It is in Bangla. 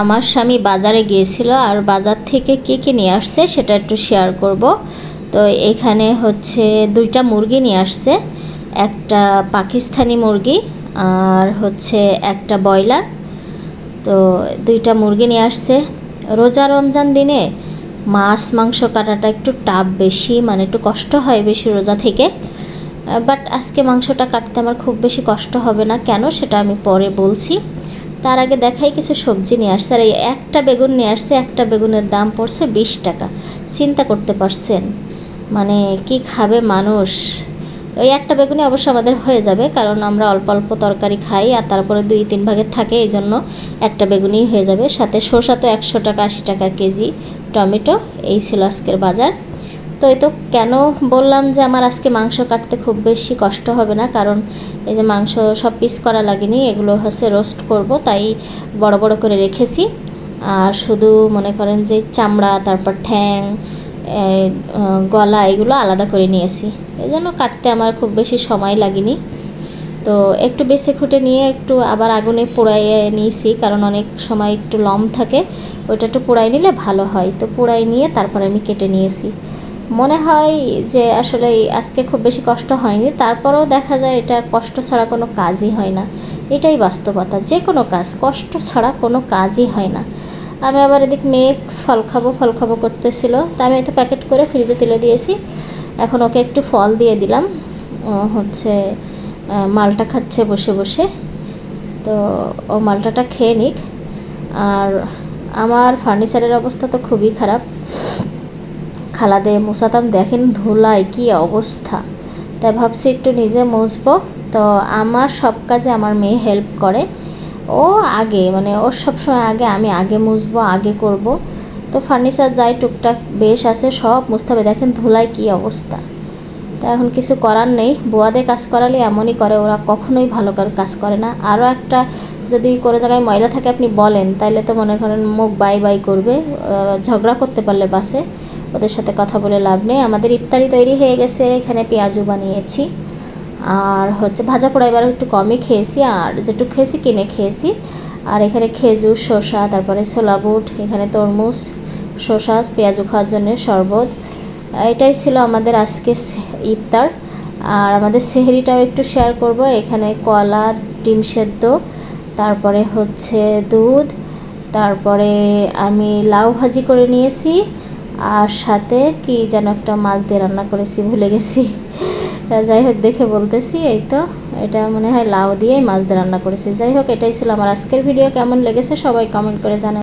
আমার স্বামী বাজারে গিয়েছিল আর বাজার থেকে কী কী নিয়ে আসছে সেটা একটু শেয়ার করব। তো এখানে হচ্ছে দুইটা মুরগি নিয়ে আসছে, একটা পাকিস্তানি মুরগি আর হচ্ছে একটা ব্রয়লার। তো দুইটা মুরগি নিয়ে আসছে। রোজা রমজান দিনে মাছ মাংস কাটাটা একটু টাপ বেশি মানে একটু কষ্ট হয় বেশি রোজা থেকে। বাট আজকে মাংসটা কাটতে আমার খুব বেশি কষ্ট হবে না। কেন সেটা আমি পরে বলছি। তার আগে দেখাই কিছু সবজি নিয়ে আসছে। আর এই একটা বেগুন নিয়ে আসছে, একটা বেগুনের দাম পড়ছে বিশ টাকা। চিন্তা করতে পারছেন? মানে কি খাবে মানুষ? ওই একটা বেগুনি অবশ্য আমাদের হয়ে যাবে, কারণ আমরা অল্প অল্প তরকারি খাই আর তারপরে দুই তিন ভাগের থাকে, এই জন্য একটা বেগুনই হয়ে যাবে। সাথে শসা তো একশো টাকা আশি টাকা কেজি, টমেটো, এই ছিল আজকের বাজার। তো এই তো কেন বললাম যে আমার আজকে মাংস কাটতে খুব বেশি কষ্ট হবে না? কারণ এই যে মাংস সব পিস করা লাগেনি, এগুলো হচ্ছে রোস্ট করব, তাই বড় বড় করে রেখেছি। আর শুধু মনে করেন যে চামড়া, তারপর ঠ্যাং গলা এগুলো আলাদা করে নিয়েছি। এই জন্য কাটতে আমার খুব বেশি সময় লাগেনি। তো একটু বেছে খুঁটে নিয়ে একটু আবার আগুনে পোড়াইয়ে নিয়েছি, কারণ অনেক সময় একটু লম থাকে, ওইটা একটু পোড়াই নিলে ভালো হয়। তো পোড়াই নিয়ে তারপর আমি কেটে নিয়েছি। মনে হয় যে আসলে আজকে খুব বেশি কষ্ট হয়নি, তারপরেও দেখা যায় এটা কষ্ট ছাড়া কোনো কাজই হয় না। এটাই বাস্তবতা যে কোনো কাজ, কষ্ট ছাড়া কোনো কাজই হয় না। আমি আবার এদিক মেয়ে ফল খাব ফল খাব করতেছিল, তা আমি এটা প্যাকেট করে ফ্রিজে তুলে দিয়েছি। এখন ওকে একটু ফল দিয়ে দিলাম। হচ্ছে মালটা খাচ্ছে বসে বসে। তো ও মালটাটা খেয়ে নিক। আর আমার ফার্নিচারের অবস্থা তো খুবই খারাপ। খালাদে মুসাতাম দেখেন ধুলায় কি অবস্থা। তাই ভাবছি একটু নিজে মুছবো। তো আমার সব কাজে আমার মেয়ে হেল্প করে। ও আগে মানে ওর সবসময় আগে, আমি আগে মুছবো, আগে করব। তো ফার্নিচার যাই, টুকটাক বেশ আছে, সব মুছতে হবে। দেখেন ধুলায় কি অবস্থা। তা এখন কিছু করার নেই। বুয়াদে কাজ করালে এমনই করে, ওরা কখনোই ভালো করে কাজ করে না। আরও একটা যদি কোনো জায়গায় ময়লা থাকে আপনি বলেন তাহলে তো মনে করেন মুখ বাই বাই করবে। ঝগড়া করতে পারলে বাসে। ওদের সাথে কথা বলে লাভ নেই। আমাদের ইফতারি তৈরি হয়ে গেছে, এখানে পেঁয়াজু বানিয়েছি। আর হচ্ছে ভাজা পোড়া এবার একটু কমই খেয়েছি, আর যেটুকু খেয়েছি কিনে খেয়েছি। আর এখানে খেজুর, শসা, তারপরে ছোলা বুট, এখানে তরমুজ, শসা পেঁয়াজু খাওয়ার জন্য শরবত। এটাই ছিল আমাদের আজকে ইফতার। আর আমাদের সেহরিটাও একটু শেয়ার করব। এখানে কলা, ডিম সেদ্ধ, তারপরে হচ্ছে দুধ, তারপরে আমি লাউ ভাজি করে নিয়েছি। আর সাথে কি যেন একটা মাছ দিয়ে রান্না করেছি ভুলে গেছি। যাই হোক, দেখে বলতেছি, এই তো। এটা মনে হয় লাউ দিয়েই মাছ দিয়ে রান্না করেছি। যাই হোক, এটাই ছিল আমার আজকের ভিডিও। কেমন লেগেছে সবাই কমেন্ট করে জানাবেন।